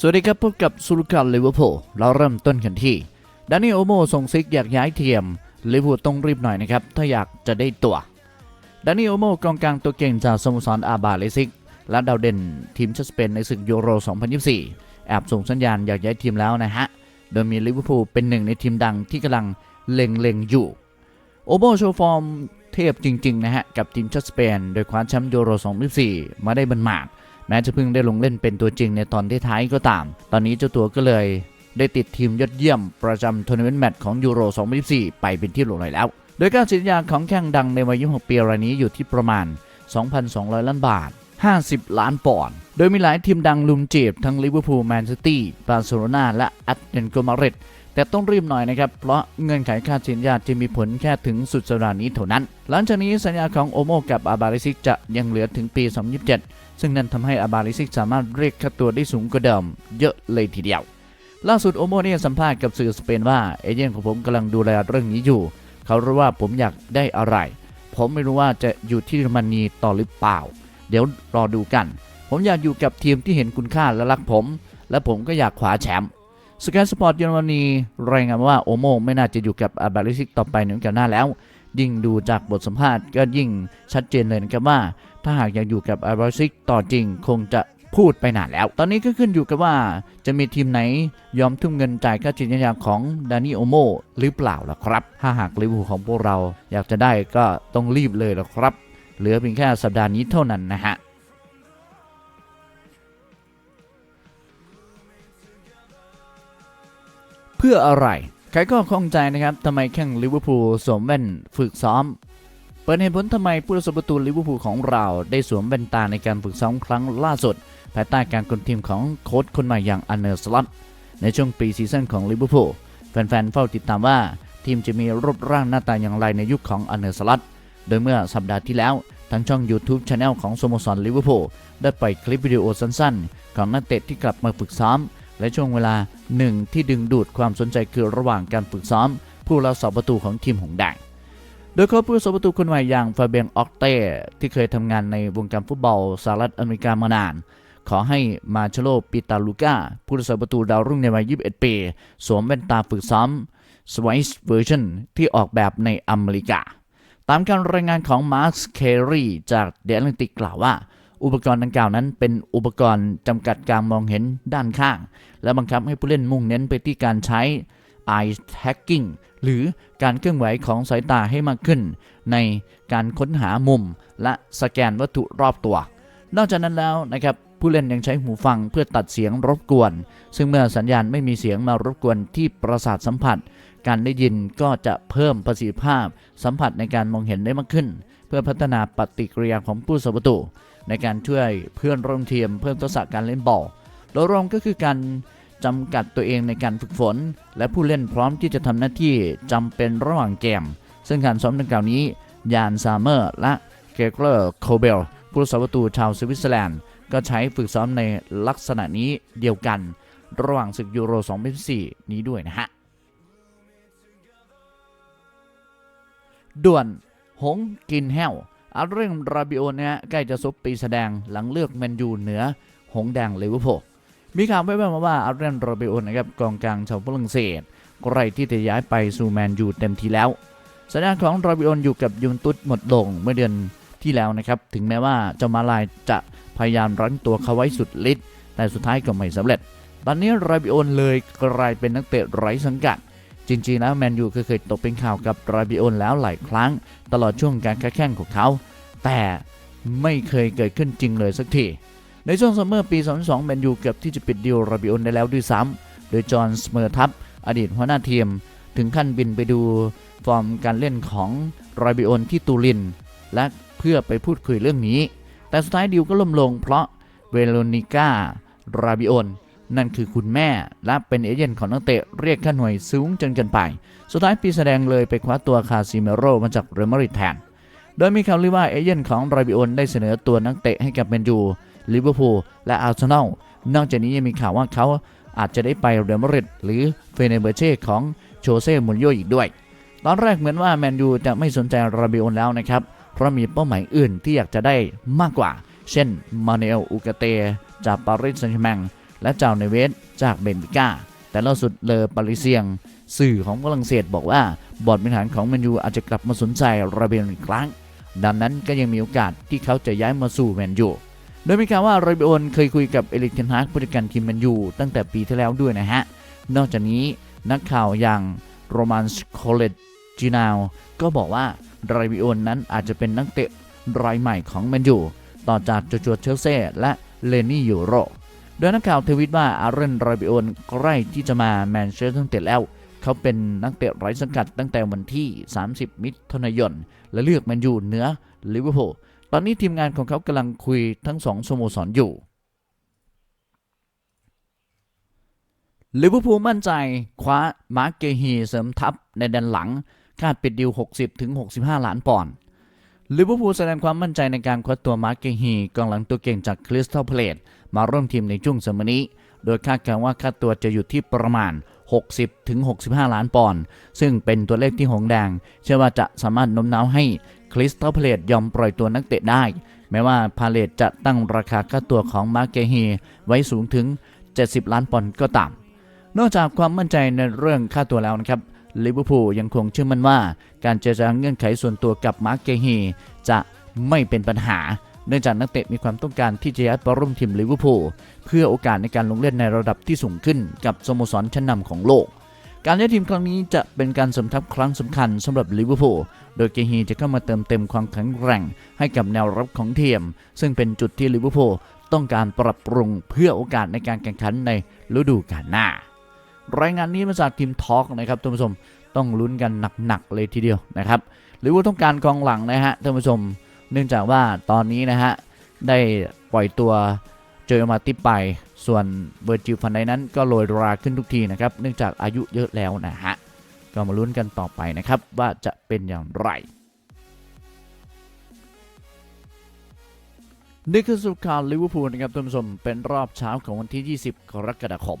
สวัสดีครับพบกับสุลกันลิเวอร์พูลเราเริ่มต้นกันที่ดานิโอโมส่งซิกอยากย้ายเทียมลิเวอร์พูลต้องรีบหน่อยนะครับ ถ้าอยากจะได้ตัวดานิโอโมกองกลางตัวเก่งจากสโมสรอาบาเลซิก และดาวเด่นทีมชาติสเปนในศึกยูโร 2024 แอบส่งสัญญาณอยากย้ายทีมแล้วนะฮะ โดยมีลิเวอร์พูลเป็นหนึ่งในทีมดังที่กำลังเล็งๆอยู่ โอโมโชว์ฟอร์มเทพจริง ๆ นะฮะ กับทีมชาติสเปน โดยคว้าแชมป์ยูโร 2024 มาได้บันหมาด แม้จะเพิ่งได้ลงเล่นเป็นตัวจริงในตอนท้ายๆก็ตาม ตอนนี้เจ้าตัวก็เลยได้ติดทีมยอดเยี่ยมประจำทัวร์นาเมนต์แมตช์ของยูโร 2024 ไปเป็นที่เรียบร้อยแล้ว โดยการสัญญาของแข้งดังในวัย 26 ปีรายนี้อยู่ที่ประมาณ 2,200 ล้านบาท 50 ล้านปอนด์ โดยมีหลายทีมดังลุมจีบทั้งลิเวอร์พูล แมนซิตี้ บาร์เซโลนา และแอตเลติโกมาดริด แต่ต้องรีบหน่อยนะครับ เพราะเงื่อนไขค่าสัญญาจะมีผลแค่ถึงสุดสัปดาห์นี้เท่านั้น หลังจากนี้สัญญาของโอโมกับอาบาริซิกจะยังเหลือถึงปี 2027 ซึ่งนั่นทำให้อาบาริซิกสามารถเรียกค่าตัวได้สูงกว่าเดิม เยอะเลยทีเดียว ล่าสุดโอโมเนี่ยสัมภาษณ์กับสื่อสเปนว่าเอเจนต์ของผมกำลังดูแลเรื่องนี้อยู่ เขารู้ว่าผมอยากได้อะไร ผมไม่รู้ว่าจะอยู่ที่เยอรมนีต่อหรือเปล่า เดี๋ยวรอดูกัน ผมอยากอยู่กับทีมที่เห็นคุณค่าและรักผม และผมก็อยากขวาแชมป์ สกายสปอร์ตเยอรมนีรายงานว่าโอโมไม่น่าจะอยู่กับอาบาริซิกต่อไปหนึ่งกับหน้าแล้ว ยิ่งดูจากบทสัมภาษณ์ก็ยิ่งชัดเจนเลยนะครับว่า ถ้าหากอยากอยู่กับอาบาริซิกต่อจริงคงจะพูดไปนานแล้ว ตอนนี้ก็ขึ้นอยู่กับว่าจะมีทีมไหนยอมทุ่มเงินจ่ายค่าจิตวิญญาของดานิโอโมหรือเปล่าล่ะครับ ถ้าหากลิเวอร์พูลของพวกเราอยากจะได้ก็ต้องรีบเลยล่ะครับ เหลือเพียงแค่สัปดาห์นี้เท่านั้นนะฮะ พื่ออะไร ใครก็ข้องใจนะครับทำไมแข่งลิเวอร์พูลสวมแว่นฝึกซ้อม เปิดเหตุผลทำไมผู้รักษาประตูลิเวอร์พูลของเรา ได้สวมแว่นตาในการฝึกซ้อมครั้งล่าสุด ภายใต้การคุมทีมของโค้ชคนใหม่อย่างอันเนอร์สล็อตในช่วงปีซีซั่นของลิเวอร์พูลแฟนๆเฝ้าติดตามว่าทีมจะมีรูปร่างหน้าตาอย่างไรในยุคของอันเนอร์สล็อตโดยเมื่อสัปดาห์ที่แล้วทางช่อง YouTube Channel ของสโมสรลิเวอร์พูลได้ปล่อยคลิปวิดีโอสั้นๆ ของนักเตะที่กลับมาฝึกซ้อม และช่วงเวลาหนึ่งที่ดึงดูดความสนใจคือระหว่างการฝึกซ้อม ผู้รักษาประตูของทีมหงแดงโดยโค้ชผู้รักษาประตูคนใหม่อย่างฟาเบียนออกเต้ที่เคยทำงานในวงการฟุตบอลสหรัฐอเมริกามานาน ขอให้มาเชโลปิตาลูก้าผู้รักษาประตูดาวรุ่งในวัย 21 ปี สวมแว่นตาฝึกซ้อม Swiss Version ที่ออกแบบในอเมริกา ตามการรายงานของมาร์คเคอรีจากเดลันติกกล่าวว่า อุปกรณ์ดังกล่าวนั้น เป็นอุปกรณ์จำกัดการมองเห็นด้านข้าง และบังคับให้ผู้เล่นมุ่งเน้นไปที่การใช้ eye tracking หรือการเคลื่อนไหวของสายตาให้มากขึ้น ในการค้นหามุม และสแกนวัตถุรอบตัว นอกจากนั้นแล้วนะครับผู้เล่นยังใช้หูฟังเพื่อตัดเสียงรบกวน ซึ่งเมื่อสัญญาณไม่มีเสียงมารบกวนที่ประสาทสัมผัส การได้ยินก็จะเพิ่มประสิทธิภาพ สัมผัสในการมองเห็นได้มากขึ้น เพื่อพัฒนาปฏิกิริยาของผู้สัประตู ในการช่วยเพื่อนร่วมทีมเพิ่มทักษะการเล่นบอลโดยรวมก็คือการจำกัดตัวเองในการฝึกฝน และผู้เล่นพร้อมที่จะทำหน้าที่จำเป็นระหว่างเกม ซึ่งการซ้อมดังกล่าวนี้ ยานซามเมอร์และเกเกอร์โคเบลผู้รักษาประตูชาวสวิตเซอร์แลนด์ ก็ใช้ฝึกซ้อมในลักษณะนี้เดียวกัน ระหว่างศึกยูโร 2024 นี้ด้วยนะฮะ ด่วน หงกินแห้ว เรื่องราบิโอเนี่ยใกล้จะซบปีแสดงหลังเลือกแมนยูเหนือ หงแดงลิเวอร์พูลมีข่าวแว่วๆมาว่าอาเรนราบิโอนะครับกองกลางชาวฝรั่งเศสใกล้ที่จะย้ายไปสู่แมนยูเต็มทีแล้ว สัญญาของราบิโอนอยู่กับยูนตุสหมดลงเมื่อเดือนที่แล้วนะครับ ถึงแม้ว่าเจ้ามาลายจะพยายามรั้งตัวเขาไว้สุดฤทธิ์แต่สุดท้ายก็ไม่สำเร็จ ตอนนี้ราบิโอนเลยกลายเป็นนักเตะไร้สังกัด จริงๆแล้วแมนยูเคยตกเป็นข่าวกับราบิโอนแล้วหลายครั้ง ตลอดช่วงการค้าแข่งของเขา แต่ไม่เคยเกิดขึ้นจริงเลยสักที ในช่วงซัมเมอร์ปี 2022แมนยูเกือบที่จะปิดดีลราบิโอนได้แล้วด้วยซ้ำโดยจอห์นสเมอร์ทัพอดีตหัวหน้าทีม ถึงขั้นบินไปดูฟอร์มการเล่นของราบิโอนที่ตูริน และเพื่อไปพูดคุยเรื่องนี้ แต่สุดท้ายดีลก็ล่มลงเพราะเวโรนิก้าราบิโอน นั่นคือคุณแม่และเป็นเอเจนต์ของนักเตะเรียกค่าหน่วยสูงจนเกินไป สุดท้ายปีแสดงเลยไปคว้าตัวคาซิเมโรมาจากเรอัลมาดริดแทน โดยมีข่าวลือว่าเอเจนต์ของไรบิโอนได้เสนอตัวนักเตะให้กับแมนยูลิเวอร์พูลและอาร์เซนอลนอกจากนี้ยังมีข่าวว่าเขาอาจจะได้ไปเรอัลมาดริดหรือเฟเนเบอร์เช่ของโชเซ่มูนโญ่อีกด้วย ตอนแรกเหมือนว่าแมนยูจะไม่สนใจราบิโอนแล้วนะครับเพราะมีเป้าหมายอื่นที่อยากจะได้มากกว่า เช่นมาเนลอูกาเตจากปารีสแซงต์แชร์แมง และเจ้าเนเวสจากเบนฟิก้า แต่ล่าสุดเลอปาริเซียง สื่อของฝรั่งเศสบอกว่า บอร์ดบริหารของแมนยูอาจจะกลับมาสนใจราเบียนอีกครั้ง ดังนั้นก็ยังมีโอกาสที่เขาจะย้ายมาสู่แมนยูโดยมีข่าวว่าราเบียนเคยคุยกับเอริกเทนฮากผู้จัดการทีมแมนยูตั้งแต่ปีที่แล้วด้วยนะฮะ นอกจากนี้นักข่าวอย่างโรมันสโคเลตจีนาวก็บอกว่าไราเบียนนั้นอาจจะเป็นนักเตะรายใหม่ของแมนยูต่อจากโจโจเชลเซ่และเลนี่ยูโร โดยนักข่าวทวิตว่าอาร์เรนรบิโอนใกล้ที่จะมาแมนเชสเตอร์ยูไนเต็ดแล้ว เขาเป็นนักเตะไร้สังกัดตั้งแต่วันที่ 30 มิถุนายน และเลือกแมนยูเหนือลิเวอร์พูลตอนนี้ทีมงานของเขากำลังคุยทั้งสองสโมสรอยู่ลิเวอร์พูลมั่นใจคว้ามาร์เกฮีเสริมทัพในแดนหลัง คาดปิดดิว 60-65 ล้านปอนด์ ลิเวอร์พูลแสดงความมั่นใจในการคว้าตัวมาร์กเกฮีกองหลังตัวเก่งจากคริสตัลเพลตมาร่วมทีมในช่วงสมัยนี้ โดยคาดการณ์ว่าค่าตัวจะอยู่ที่ประมาณ 60-65 ล้านปอนด์ซึ่งเป็นตัวเลขที่หงแดง เชื่อว่าจะสามารถโน้มน้าวให้คริสตัลเพลตยอมปล่อยตัวนักเตะได้ แม้ว่าพาเลตจะตั้งราคาค่าตัวของมาร์กเกฮีไว้สูงถึง 70 ล้านปอนด์ก็ตามนอกจากความมั่นใจในเรื่องค่าตัวแล้วนะครับ ลิเวอร์พูลยังคงเชื่อมั่นว่าการเจรจาเงื่อนไขส่วนตัวกับมาร์กเกฮีจะไม่เป็นปัญหา เนื่องจากนักเตะมีความต้องการที่จะย้ายไปร่วมทีมลิเวอร์พูลเพื่อโอกาสในการลงเล่นในระดับที่สูงขึ้นกับสโมสรชั้นนำของโลก การย้ายทีมครั้งนี้จะเป็นการสมทัพครั้งสำคัญสำหรับลิเวอร์พูลโดยเกฮีจะเข้ามาเติมเต็มความแข็งแกร่งให้กับแนวรับของทีมซึ่งเป็นจุดที่ลิเวอร์พูลต้องการปรับปรุงเพื่อโอกาสในการแข่งขันในฤดูกาลหน้า รายงานนี้มาจากทีมทอล์กนะครับท่านผู้ชมต้องลุ้นกันหนักๆเลยทีเดียวนะครับหรือว่าต้องการกองหลังนะฮะท่านผู้ชม เนื่องจากว่าตอนนี้นะฮะได้ปล่อยตัวเจอมาติปไป ส่วนเบอร์จิลฟันไดนั้นก็โรยราขึ้นทุกทีนะครับเนื่องจากอายุเยอะแล้วนะฮะก็มาลุ้นกันต่อไปนะครับว่าจะเป็นอย่างไรนี่คือสรุปข่าวลิเวอร์พูลนะครับท่านผู้ชมเป็นรอบเช้าของวันที่ 20 กรกฎาคม